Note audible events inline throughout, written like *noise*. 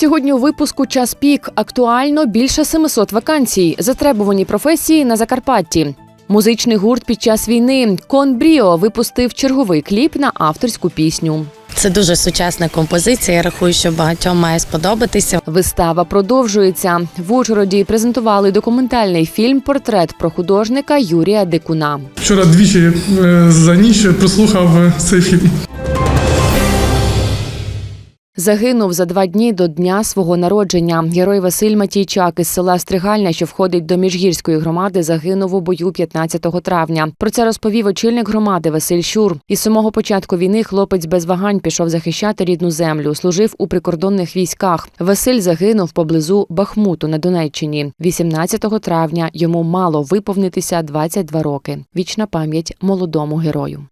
Сьогодні у випуску час пік актуально більше 700 вакансій, затребувані професії на Закарпатті. Музичний гурт під час війни Кон Бріо випустив черговий кліп на авторську пісню. Це дуже сучасна композиція. Я рахую, що багатьом має сподобатися. Вистава продовжується. В Ужгороді презентували документальний фільм Портрет про художника Юрія Дикуна. Вчора двічі е, за ніч прослухав е, цей фільм. Загинув за два дні до дня свого народження. Герой Василь Матійчак із села Стригальня, що входить до міжгірської громади, загинув у бою 15 травня. Про це розповів очільник громади Василь Щур. Із самого початку війни хлопець без вагань пішов захищати рідну землю. Служив у прикордонних військах. Василь загинув поблизу Бахмуту на Донеччині. 18 травня йому мало виповнитися 22 роки. Вічна пам'ять молодому герою.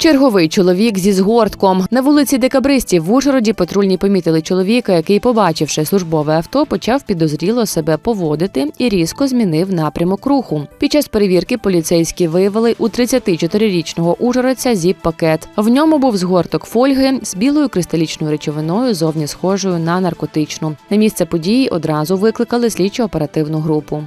Черговий чоловік зі згортком на вулиці Декабристів в Ужгороді патрульні помітили чоловіка, який, побачивши службове авто, почав підозріло себе поводити і різко змінив напрямок руху. Під час перевірки поліцейські виявили у 34-річного ужгородця зіп-пакет. В ньому був згорток фольги з білою кристалічною речовиною, зовні схожою на наркотичну. На місце події одразу викликали слідчо-оперативну групу.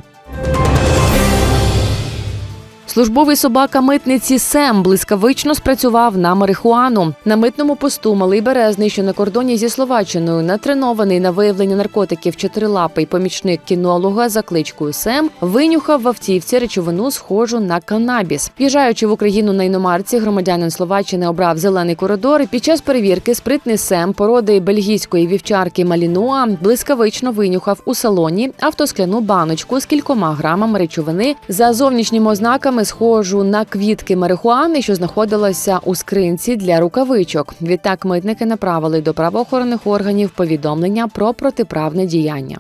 Службовий собака митниці Сем блискавично спрацював на марихуану. На митному посту малий березний, що на кордоні зі Словаччиною, натренований на виявлення наркотиків чотирилапий помічник кінолога за кличкою Сем, винюхав в автівці речовину, схожу на канабіс. В'їжджаючи в Україну на іномарці, громадянин Словаччини обрав зелений коридор. Під час перевірки спритний Сем породи бельгійської вівчарки Малінуа блискавично винюхав у салоні автоскляну баночку з кількома грамами речовини за зовнішніми ознаками схожу на квітки марихуани, що знаходилася у скринці для рукавичок. Відтак митники направили до правоохоронних органів повідомлення про протиправне діяння.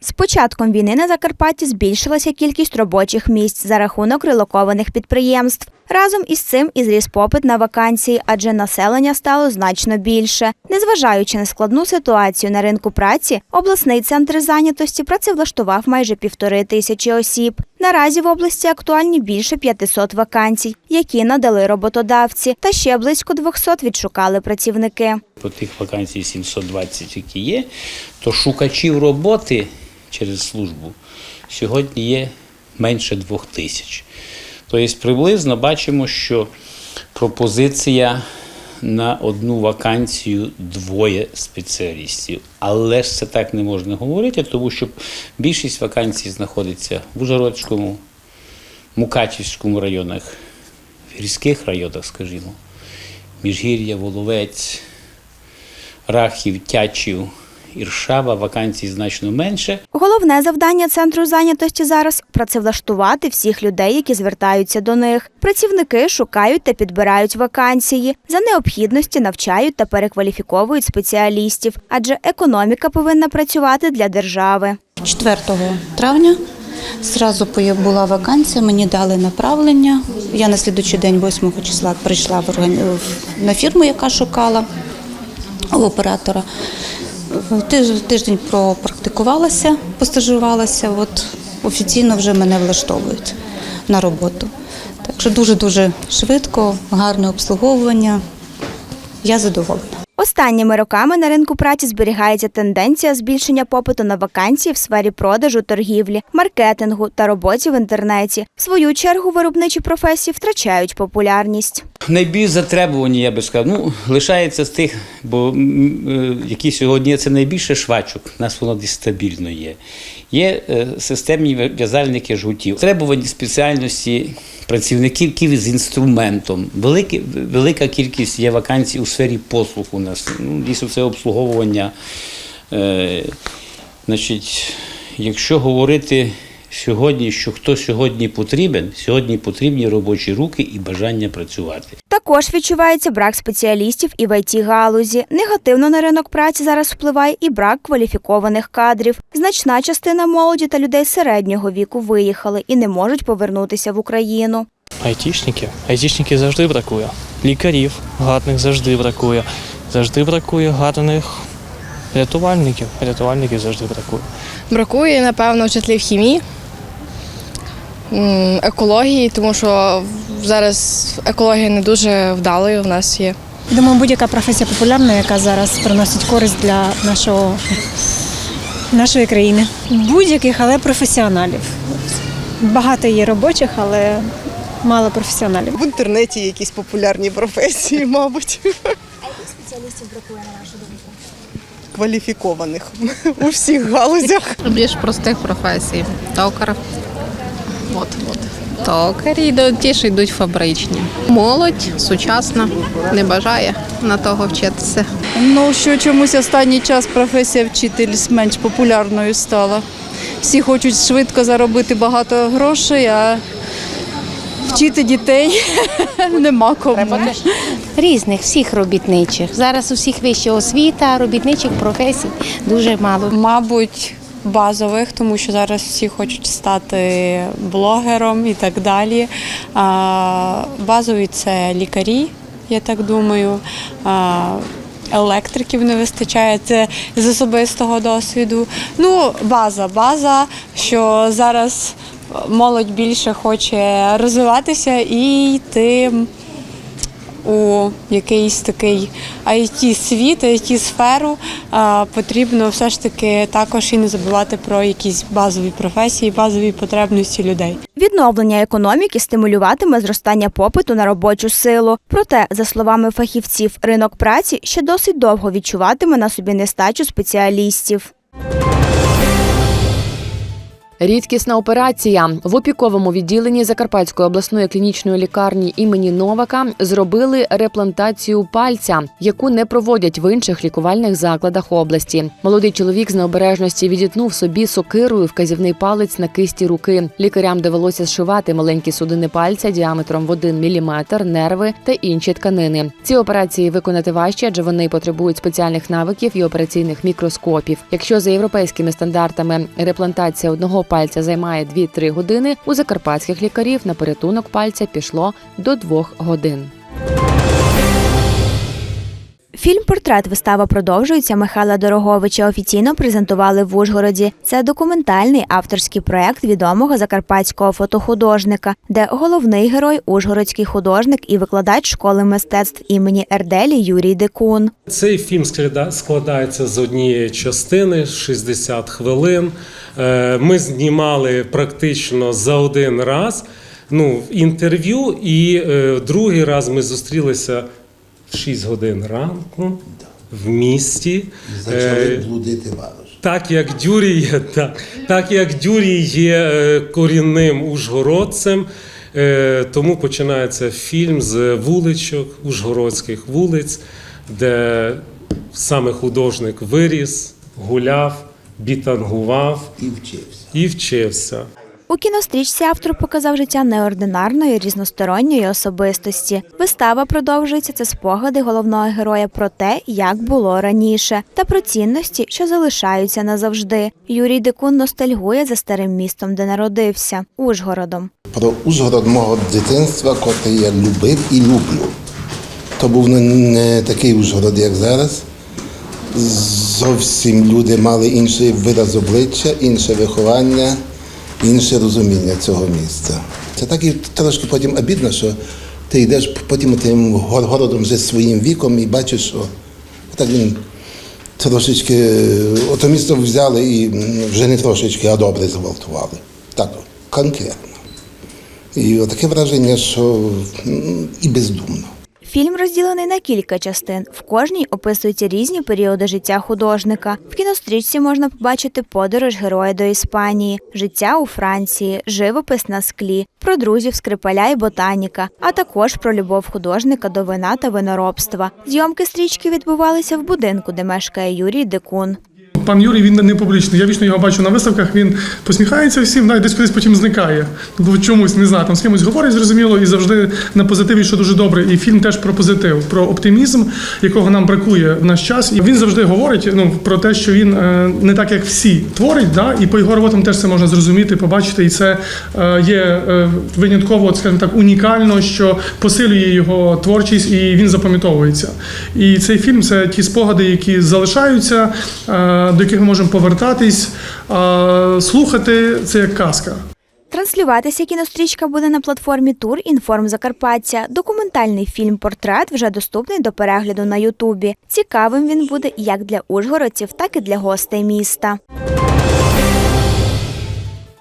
З початком війни на Закарпатті збільшилася кількість робочих місць за рахунок релокованих підприємств. Разом із цим і зріс попит на вакансії, адже населення стало значно більше. Незважаючи на складну ситуацію на ринку праці, обласний центр зайнятості працевлаштував майже півтори тисячі осіб. Наразі в області актуальні більше 500 вакансій, які надали роботодавці, та ще близько 200 відшукали працівники. по тих вакансій 720, які є, то шукачів роботи через службу сьогодні є менше двох тисяч. Тобто приблизно бачимо, що пропозиція на одну вакансію двоє спеціалістів. Але ж це так не можна говорити, тому що більшість вакансій знаходиться в Ужгородському, Мукачівському районах, в гірських районах, скажімо, Міжгір'я, Воловець. Рахів, Тячів, Іршава вакансій значно менше. Головне завдання центру зайнятості зараз працевлаштувати всіх людей, які звертаються до них. Працівники шукають та підбирають вакансії, за необхідності навчають та перекваліфіковують спеціалістів, адже економіка повинна працювати для держави. 4 травня зразу була вакансія, мені дали направлення. Я на слідуючий день, 8 числа, прийшла на фірму, яка шукала у оператора. Тиж- Тиждень пропрактикувалася, постажувалася, от офіційно вже мене влаштовують на роботу. Так що дуже-дуже швидко, гарне обслуговування. Я задоволена. Останніми роками на ринку праці зберігається тенденція збільшення попиту на вакансії в сфері продажу, торгівлі, маркетингу та роботі в інтернеті. В свою чергу виробничі професії втрачають популярність. Найбільш затребувані, я би сказав, ну, лишається з тих, бо е, які сьогодні це найбільше швачок, у нас воно стабільно є. Є е, системні в'язальники жгутів, требувані спеціальності працівників які з інструментом. Велика, велика кількість є вакансій у сфері послуг у нас. Ну, дійсно, це обслуговування. Е, значить, якщо говорити сьогодні, що хто сьогодні потрібен, сьогодні потрібні робочі руки і бажання працювати. Також відчувається брак спеціалістів і в it галузі. Негативно на ринок праці зараз впливає і брак кваліфікованих кадрів. Значна частина молоді та людей середнього віку виїхали і не можуть повернутися в Україну. Айтішники. Айтішників завжди бракує. Лікарів гарних завжди бракує. Завжди бракує гарних рятувальників. Рятувальників завжди бракує. Бракує, напевно, вчителів хімії, екології, тому що зараз екологія не дуже вдалою в нас є. Думаю, будь-яка професія популярна, яка зараз приносить користь для нашого, нашої країни. Будь-яких, але професіоналів. Багато є робочих, але мало професіоналів. В інтернеті якісь популярні професії, мабуть. А яких спеціалістів бракує на вашу думку? Кваліфікованих у всіх галузях. Більш простих професій. Токар. От, от. Токарі йдуть, ті ж йдуть фабричні. Молодь сучасна, не бажає на того вчитися. Ну, що чомусь останній час професія вчитель менш популярною стала. Всі хочуть швидко заробити багато грошей, а вчити дітей *laughs* нема кому. Різних всіх робітничих. Зараз у всіх вища освіта, робітничих професій дуже мало. Мабуть, базових, тому що зараз всі хочуть стати блогером і так далі. Базові це лікарі, я так думаю. Електриків не вистачає, це з особистого досвіду. Ну, база, база, що зараз молодь більше хоче розвиватися і йти у якийсь такий it світ, it сферу потрібно все ж таки також і не забувати про якісь базові професії, базові потребності людей. Відновлення економіки стимулюватиме зростання попиту на робочу силу. Проте, за словами фахівців, ринок праці ще досить довго відчуватиме на собі нестачу спеціалістів. Рідкісна операція в опіковому відділенні Закарпатської обласної клінічної лікарні імені Новака зробили реплантацію пальця, яку не проводять в інших лікувальних закладах області. Молодий чоловік з необережності відітнув собі сокирою вказівний палець на кисті руки. Лікарям довелося зшивати маленькі судини пальця діаметром в 1 мм, нерви та інші тканини. Ці операції виконати важче, адже вони потребують спеціальних навиків і операційних мікроскопів. Якщо за європейськими стандартами реплантація одного пальця займає 2-3 години, у закарпатських лікарів на порятунок пальця пішло до 2 годин. Фільм Портрет вистава продовжується Михайла Дороговича офіційно презентували в Ужгороді. Це документальний авторський проект відомого закарпатського фотохудожника, де головний герой ужгородський художник і викладач школи мистецтв імені Ерделі Юрій Декун. Цей фільм склада- складається з однієї частини 60 хвилин. Е, Ми знімали практично за один раз ну, інтерв'ю, і е, другий раз ми зустрілися в 6 годин ранку в місті. Е, блудити варож. так як Дюрій є, так, так як Дюрій є е, корінним ужгородцем, е, тому починається фільм з вуличок, ужгородських вулиць, де саме художник виріс, гуляв, бітангував І вчився. і вчився. У кінострічці автор показав життя неординарної різносторонньої особистості. Вистава продовжується це спогади головного героя про те, як було раніше, та про цінності, що залишаються назавжди. Юрій Декун ностальгує за старим містом, де народився Ужгородом. Про Ужгород мого дитинства, котрий я любив і люблю. То був не такий Ужгород, як зараз. Зовсім люди мали інший вираз обличчя, інше виховання, інше розуміння цього місця. Це так і трошки потім обідно, що ти йдеш потім тим гор- городом вже своїм віком і бачиш, що так він трошечки, ото місто взяли і вже не трошечки, а добре зґвалтували. Так, конкретно. І таке враження, що і бездумно. Фільм розділений на кілька частин. В кожній описуються різні періоди життя художника. В кінострічці можна побачити подорож героя до Іспанії, життя у Франції, живопис на склі, про друзів скрипаля і ботаніка, а також про любов художника до вина та виноробства. Зйомки стрічки відбувалися в будинку, де мешкає Юрій Декун. Пан Юрій він не публічний. Я вічно його бачу на виставках. Він посміхається всім, навіть десь кудись потім зникає. Тобто чомусь не знаю, там з кимось говорить зрозуміло і завжди на позитиві, що дуже добре. І фільм теж про позитив, про оптимізм, якого нам бракує в наш час. І він завжди говорить ну про те, що він е, не так, як всі творить, да, і по його роботам теж це можна зрозуміти, побачити. І це е, є е, винятково, скажімо так, унікально, що посилює його творчість, і він запам'ятовується. І цей фільм це ті спогади, які залишаються, до яких ми можемо повертатись, слухати це як казка. Транслюватися кінострічка буде на платформі Тур Інформ Закарпаття. Документальний фільм Портрет вже доступний до перегляду на Ютубі. Цікавим він буде як для ужгородців, так і для гостей міста.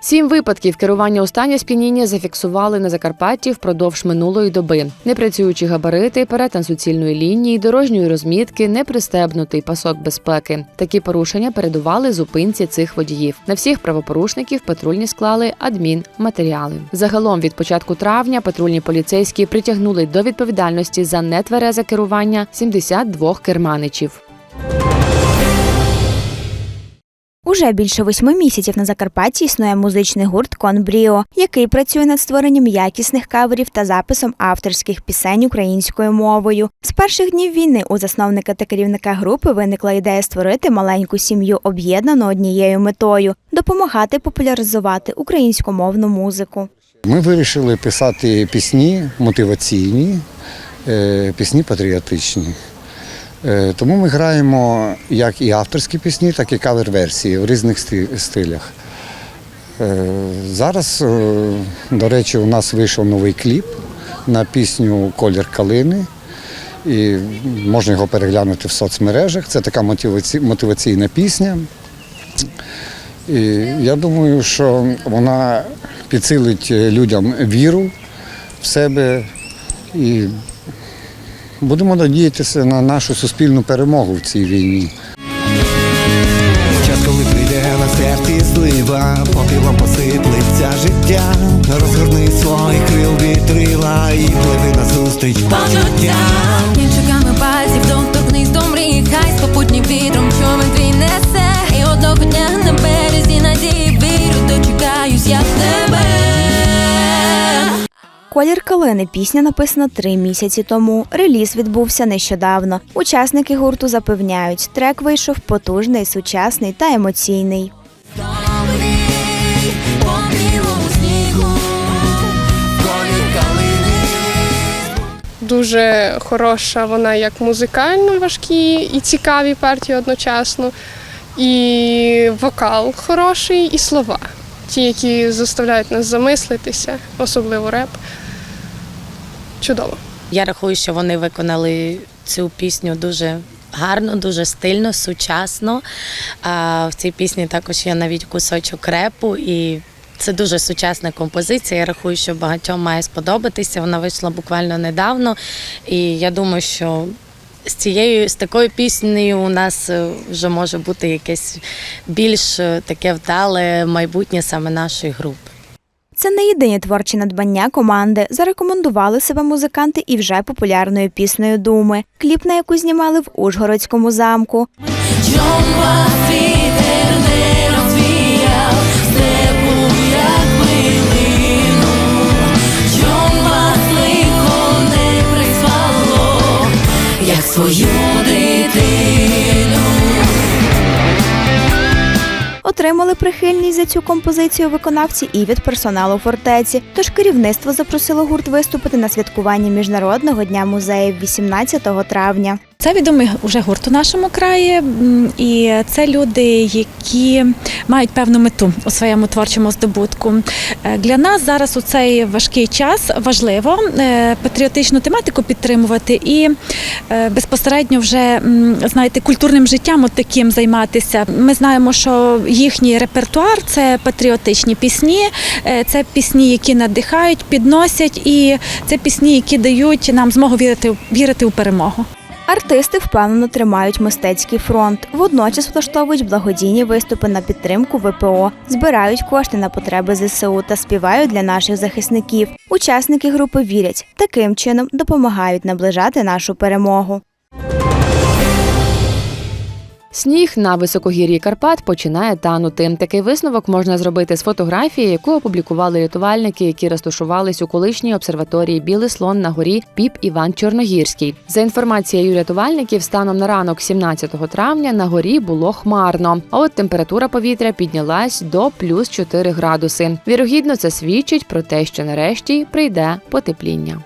Сім випадків керування у стані сп'яніння зафіксували на Закарпатті впродовж минулої доби. Непрацюючі габарити, перетин суцільної лінії, дорожньої розмітки, непристебнутий пасок безпеки. Такі порушення передували зупинці цих водіїв. На всіх правопорушників патрульні склали адмінматеріали. Загалом від початку травня патрульні поліцейські притягнули до відповідальності за нетверезе керування 72 керманичів. Уже більше восьми місяців на Закарпатті існує музичний гурт Конбріо, який працює над створенням якісних каверів та записом авторських пісень українською мовою. З перших днів війни у засновника та керівника групи виникла ідея створити маленьку сім'ю, об'єднану однією метою допомагати популяризувати українськомовну музику. Ми вирішили писати пісні мотиваційні, е, пісні патріотичні. Е, Тому ми граємо як і авторські пісні, так і кавер-версії в різних стилях. Е, Зараз, е, до речі, у нас вийшов новий кліп на пісню Колір калини. І можна його переглянути в соцмережах. Це така мотиваці- мотиваційна пісня. І я думаю, що вона підсилить людям віру в себе і будемо надіятися на нашу суспільну перемогу в цій війні. Час, коли прийде на серці злива, попілом посиплеться життя, розгорни свої крил вітрила і пливи назустріч почуттям. Кінчиками пальців доторкнись до мрій, хай з попутнім вітром човен твій несе. І одного дня на березі надії вірю, дочекаюсь я в тебе. Колір калини пісня написана три місяці тому. Реліз відбувся нещодавно. Учасники гурту запевняють, трек вийшов потужний, сучасний та емоційний. Дуже хороша вона як музикально важкі і цікаві партії одночасно, і вокал хороший, і слова. Ті, які заставляють нас замислитися, особливо реп. Чудово. Я рахую, що вони виконали цю пісню дуже гарно, дуже стильно, сучасно. А в цій пісні також є навіть кусочок репу і. Це дуже сучасна композиція. Я рахую, що багатьом має сподобатися. Вона вийшла буквально недавно. І я думаю, що з цією з такою піснею у нас е, вже може бути якесь більш е, таке вдале майбутнє саме нашої групи. Це не єдині творчі надбання команди. Зарекомендували себе музиканти і вже популярною піснею Думи, кліп на яку знімали в Ужгородському замку. Як свою дитину. Отримали прихильність за цю композицію виконавці і від персоналу фортеці. Тож керівництво запросило гурт виступити на святкуванні Міжнародного дня музеїв 18 травня. Це відомий уже гурт у нашому краї, і це люди, які мають певну мету у своєму творчому здобутку. Е, Для нас зараз у цей важкий час важливо е, патріотичну тематику підтримувати і е, безпосередньо вже знаєте культурним життям от таким займатися. Ми знаємо, що їхній репертуар це патріотичні пісні, це пісні, які надихають, підносять, і це пісні, які дають нам змогу вірити, вірити у перемогу. Артисти впевнено тримають мистецький фронт. Водночас влаштовують благодійні виступи на підтримку ВПО, збирають кошти на потреби ЗСУ та співають для наших захисників. Учасники групи вірять, таким чином допомагають наближати нашу перемогу. Сніг на високогір'ї Карпат починає танути. Такий висновок можна зробити з фотографії, яку опублікували рятувальники, які розташувались у колишній обсерваторії Білий слон на горі Піп Іван Чорногірський. За інформацією рятувальників, станом на ранок 17 травня на горі було хмарно. А от температура повітря піднялась до плюс 4 градуси. Вірогідно, це свідчить про те, що нарешті прийде потепління.